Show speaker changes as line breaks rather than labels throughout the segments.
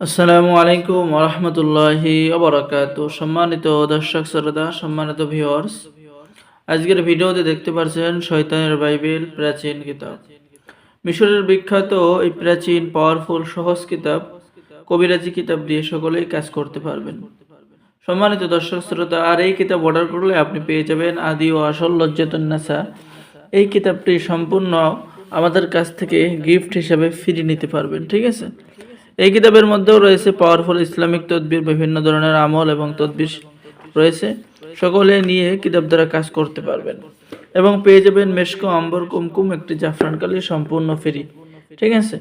আসসালামু আলাইকুম রহমতুল্লাহি অবরাকাত সম্মানিত দর্শক শ্রোতা, সম্মানিত ভিউয়ার্স আজকের ভিডিওতে দেখতে পাচ্ছেন শয়তানের বাইবেল প্রাচীন কিতাব। মিশরের বিখ্যাত এই প্রাচীন পাওয়ারফুল সহজ কিতাব, কবিরাজি কিতাব দিয়ে সকলেই কাজ করতে পারবেন। সম্মানিত দর্শক শ্রোতা, আর এই কিতাব অর্ডার করলে আপনি পেয়ে যাবেন আদি ও আসল লজ্জাতুন্নাসা এই কিতাবটি সম্পূর্ণ আমাদের কাছ থেকে গিফট হিসাবে ফিরিয়ে নিতে পারবেন, ঠিক আছে? এই কিতাবের মধ্যেও রয়েছে পাওয়ারফুল ইসলামিক তদবির, বিভিন্ন ধরনের আমল এবং তদবির রয়েছে। সকলে নিয়ে কিতাব দ্বারা কাজ করতে পারবেন। এবং পেয়ে যাবেন মেশকো, আম্বর, কুমকুম, একটি জাফরানকালি সম্পূর্ণ ফ্রি। ঠিক আছে?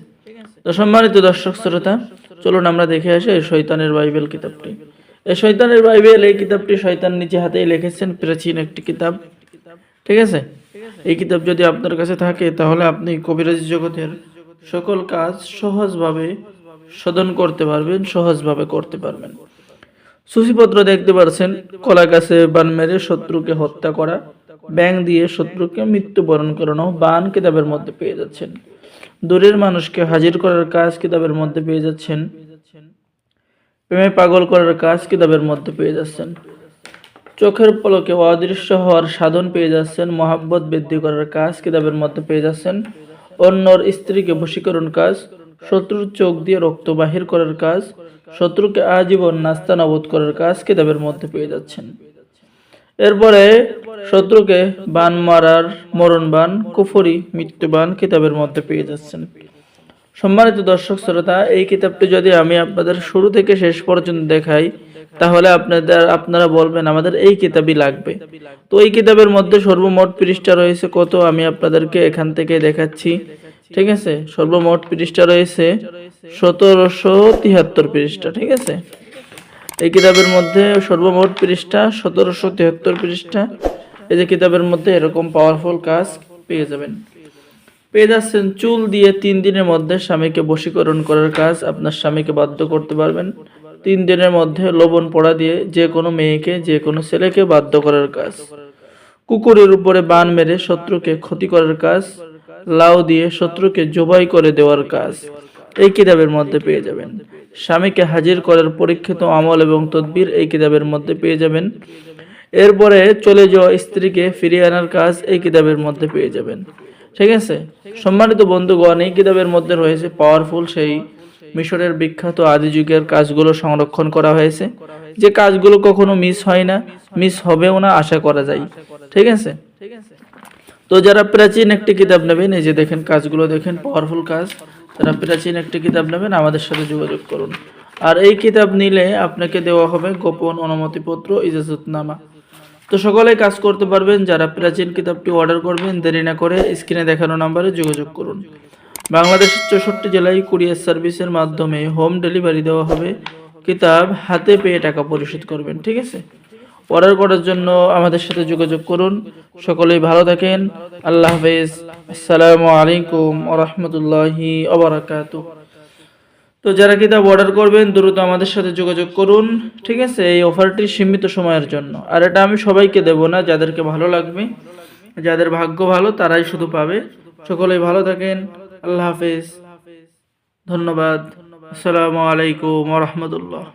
তো সম্মানিত দর্শক, শ্রোতা, চলুন আমরা দেখে আসি এই শৈতানের বাইবেল কিতাবটি। এই শৈতানের বাইবেল, এই কিতাবটি শৈতান নিজে হাতেই লিখেছেন, প্রাচীন একটি কিতাব। ঠিক আছে? এই কিতাব যদি আপনার কাছে থাকে, তাহলে আপনি কবিরাজি জগতের সকল কাজ সহজভাবে শোধন করতে পারবেন, সহজভাবে করতে পারবেন। সূচিপত্র দেখতে পাচ্ছেন কলা গাছে বান মেরে শত্রুকে হত্যা করা, ব্যাং দিয়ে শত্রুকে মৃত্যুবরণ করানো বান কিতাবের মধ্যে পেয়ে যাচ্ছেন। দূরের মানুষকে হাজির করার কাজ কিতাবের মধ্যে পেয়ে যাচ্ছেন। প্রেমে পাগল করার কাজ কিতাবের মধ্যে পেয়ে যাচ্ছেন। চোখের পলকে অদৃশ্য হওয়ার সাধন পেয়ে যাচ্ছেন, মহাব্বত বৃদ্ধি করার কাজ কিতাবের মধ্যে পেয়ে যাচ্ছেন। অন্যর স্ত্রীকে বশীকরণ কাজ শত্রুর চোখ দিয়ে রক্ত বাহির করার কাজ। শত্রুকে আজীবন নাস্তা নাবুদ করার কাজ কিতাবের মধ্যে পেয়ে যাচ্ছেন। এরপরে শত্রুকে বান মারার মরণ বান, কুফরি মৃত্যুবান কিতাবের মধ্যে পেয়ে যাচ্ছেন। সম্মানিত দর্শক শ্রোতা, এই কিতাবটি যদি আমি আপনাদের শুরু থেকে শেষ পর্যন্ত দেখাই, তাহলে আপনাদের, আপনারা বলবেন, আমাদের এই কিতাবই লাগবে। তো এই কিতাবের মধ্যে সর্বমোট পৃষ্ঠা রয়েছে কত? আমি আপনাদেরকে এখান থেকে দেখাচ্ছি। ঠিক আছে? সর্বমোট পৃষ্ঠা রয়েছে সতেরোশো তিয়াত্তর পৃষ্ঠা ঠিক আছে? এই কিতাবের মধ্যে সর্বমোট পৃষ্ঠা সতেরোশো তিয়াত্তর পৃষ্ঠা। এই যে কিতাবের মধ্যে এরকম পাওয়ারফুল কাজ পেয়ে যাবেন। পেয়ে যাচ্ছেন চুল দিয়ে তিন দিনের মধ্যে স্বামীকে বশীকরণ করার কাজ আপনার স্বামীকে বাধ্য করতে পারবেন। তিন দিনের মধ্যে লবণ পড়া দিয়ে যে কোনো মেয়েকে যে কোনো ছেলেকে বাধ্য করার কাজ। কুকুরের উপরে বান মেরে শত্রুকে ক্ষতি করার কাজ। লাউ দিয়ে শত্রুকে জবাই করে দেওয়ার কাজ। এই কিতাবের মধ্যে পেয়ে যাবেন। স্বামীকে হাজির করার পরীক্ষিত আমল এবং তদবির এই কিতাবের মধ্যে পেয়ে যাবেন। এরপরে চলে যাওয়া স্ত্রীকে ফিরিয়ে আনার কাজ এই কিতাবের মধ্যে পেয়ে যাবেন। ঠিক আছে? সম্মানিত বন্ধুগণ, এই কিতাবের মধ্যে রয়েছে পাওয়ারফুল সেই মিশরের বিখ্যাত আদি যুগের কাজগুলো সংরক্ষণ করা হয়েছে। যে কাজগুলো কখনো মিস হয় না মিস হবেও না, আশা করা যায়। ঠিক আছে? তো যারা প্রাচীন একটি কিতাব নেবেন, এই যে দেখেন কাজগুলো দেখেন পাওয়ারফুল কাজ যারা প্রাচীন একটি কিতাব নেবেন, আমাদের সাথে যোগাযোগ করুন। আর এই কিতাব নিলে আপনাকে দেওয়া হবে গোপন অনুমতিপত্র, ইজাজতনামা। তো সকলে কাজ করতে পারবেন, যারা প্রাচীন কিতাবটি অর্ডার করবেন, দেরি না করে স্ক্রিনে দেখানো নাম্বারে যোগাযোগ করুন। বাংলাদেশের চৌষট্টি জেলায় কুরিয়ার সার্ভিসের মাধ্যমে হোম ডেলিভারি দেওয়া হবে। কিতাব হাতে পেয়ে টাকা পরিশোধ করবেন, ঠিক আছে? অর্ডার করার জন্য আমাদের সাথে যোগাযোগ করুন। সকলেই ভালো থাকেন। আল্লাহ হাফেজ। আসসালামু আলাইকুম রহমতুল্লাহি অবরাকাত তো যারা কিতাব অর্ডার করবেন, দ্রুত আমাদের সাথে যোগাযোগ করুন। ঠিক আছে? এই অফারটি সীমিত সময়ের জন্য। আর এটা আমি সবাইকে দেব না, যাদেরকে ভালো লাগবে। যাদের ভাগ্য ভালো, তারাই শুধু পাবে। সকলেই ভালো থাকেন। আল্লাহ হাফেজ। ধন্যবাদ। আসসালামু আলাইকুম রহমতুল্লাহ